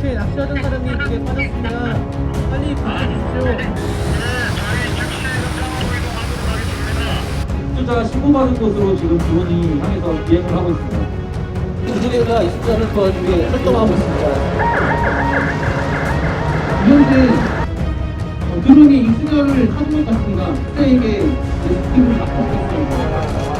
옆에 낚시하던 사람이 물에 빠졌습니다. 빨리 구해주십시오. 투자 신고받은 곳으로 지금 드론이 향해서 비행을 하고 있습니다. 숫자를 도와주기 위해 활동하고 있습니다. 현재 어, 드론이 익수자를 하고 있습니다 투자에게 느낌을 맡고 있습니다.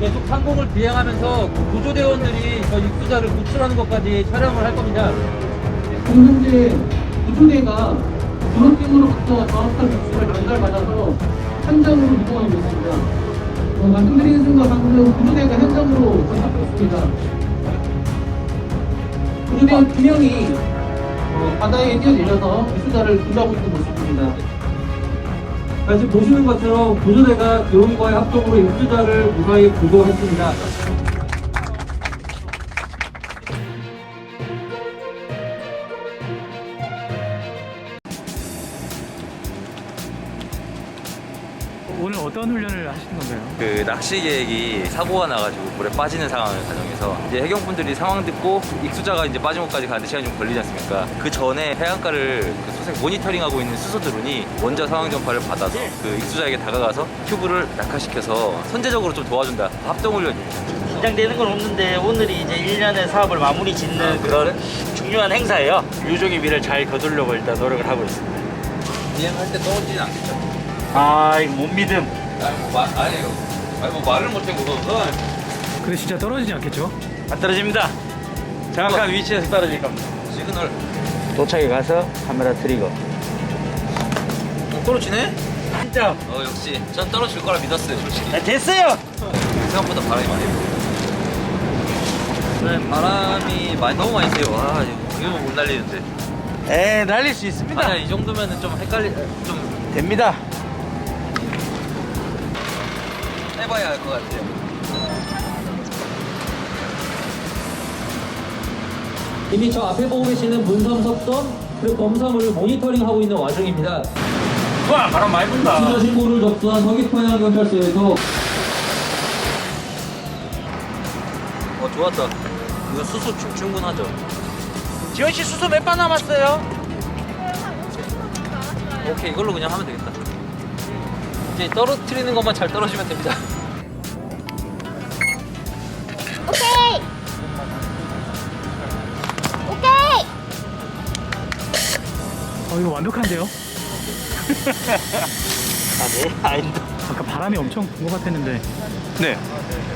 계속 상공을 비행하면서 구조대원들이 저 입수자를 구출하는 것까지 촬영을 할 겁니다. 지금 현재 구조대가 가서 정확한 위치를 전달받아서 현장으로 이동하고 있습니다. 어, 말씀드리는 순간 방금 구조대가 현장으로 전착하고 있습니다. 구조대원 두 명이 어, 바다에 뛰어내려서 이수자를 구조하고 있는 모습입니다. 지금 보시는 것처럼 구조대가 드론과의 합동으로 입수자를 무사히 구조했습니다. 오늘 어떤 훈련을 하시는 건가요? 그 낚시 계획이 사고가 나가지고 물에 빠지는 상황을 가정해서 이제 해경분들이 상황 듣고 익수자가 이제 빠진 곳까지 가는데 시간이 좀 걸리지 않습니까? 그 전에 해안가를 그 수색 모니터링하고 있는 수소 드론이 먼저 상황 전파를 받아서 그 익수자에게 다가가서 큐브를 낙하시켜서 선제적으로 좀 도와준다. 합동 훈련입니다. 긴장되는 건 없는데 오늘이 이제 1년의 사업을 마무리 짓는 그런 중요한 행사예요. 유종의 미를 잘 거두려고 일단 노력을 하고 있습니다. 비행할 때 떨어지진 않겠죠? 아, 이거 못 믿음. 아니 뭐 말, 아니에요. 아니 뭐 말을 못해 그거. 근데 진짜 떨어지지 않겠죠? 안 떨어집니다. 정확한 위치에서 떨어질 겁니다. 시그널 도착에 가서 카메라 트리거. 떨어지네? 진짜. 어 역시 전 떨어질 거라 믿었어요 솔직히. 아, 됐어요. 생각보다 바람이 많이 불어요. 오늘 바람이 많이 너무 많이 세요. 와 이거 이거 못 날리는데. 에, 날릴 수 있습니다. 아니야 이 정도면은 좀 헷갈리 좀 됩니다. 해봐야 알 것 같아요. 이미 저 앞에 보고 계시는 문섬 석섬 그리고 검섬을 모니터링하고 있는 와중입니다. 와, 바람 많이 분다. 신고를 접수한 서귀포양 경찰서에서 어 좋았다. 이거 수수 충- 충분하죠. 지원 씨 수소 몇 번 남았어요? 오케이 이걸로 그냥 하면 되겠다. 이제 떨어뜨리는 것만 잘 떨어지면 됩니다. 어, 이거 완벽한데요? 아, 네. 아닌데. 아까 바람이 엄청 분것 같았는데. 네.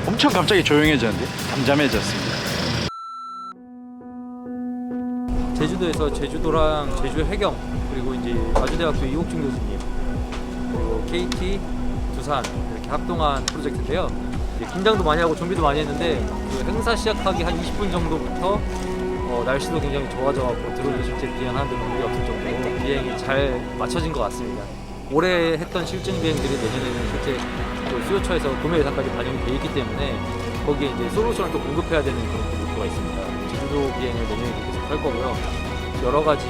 엄청 갑자기 조용해졌는데 잠잠해졌습니다. 제주도에서 제주도랑 제주 해경 그리고 이제 아주대학교 이옥준 교수님 그리고 KT 두산 이렇게 합동한 프로젝트인데요. 이제 긴장도 많이 하고 준비도 많이 했는데 그 행사 시작하기 한 20분 정도부터 어, 날씨도 굉장히 좋아져갖고 드론이 실제 비행하는데 문제 없을 정도로 비행이 잘 맞춰진 것 같습니다. 올해 했던 실증 비행들이 내년에는 실제 그 수요처에서 구매 예산까지 반영이 돼 있기 때문에 거기에 이제 솔루션을 또 공급해야 되는 그런 목표가 있습니다. 제주도 비행을 내년에도 계속 할 거고요. 여러 가지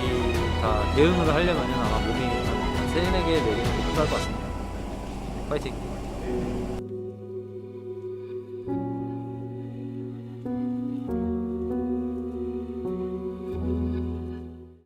다 대응을 하려면 아마 몸이 한 3, 4개, 4개는 필요할 것 같습니다. 파이팅!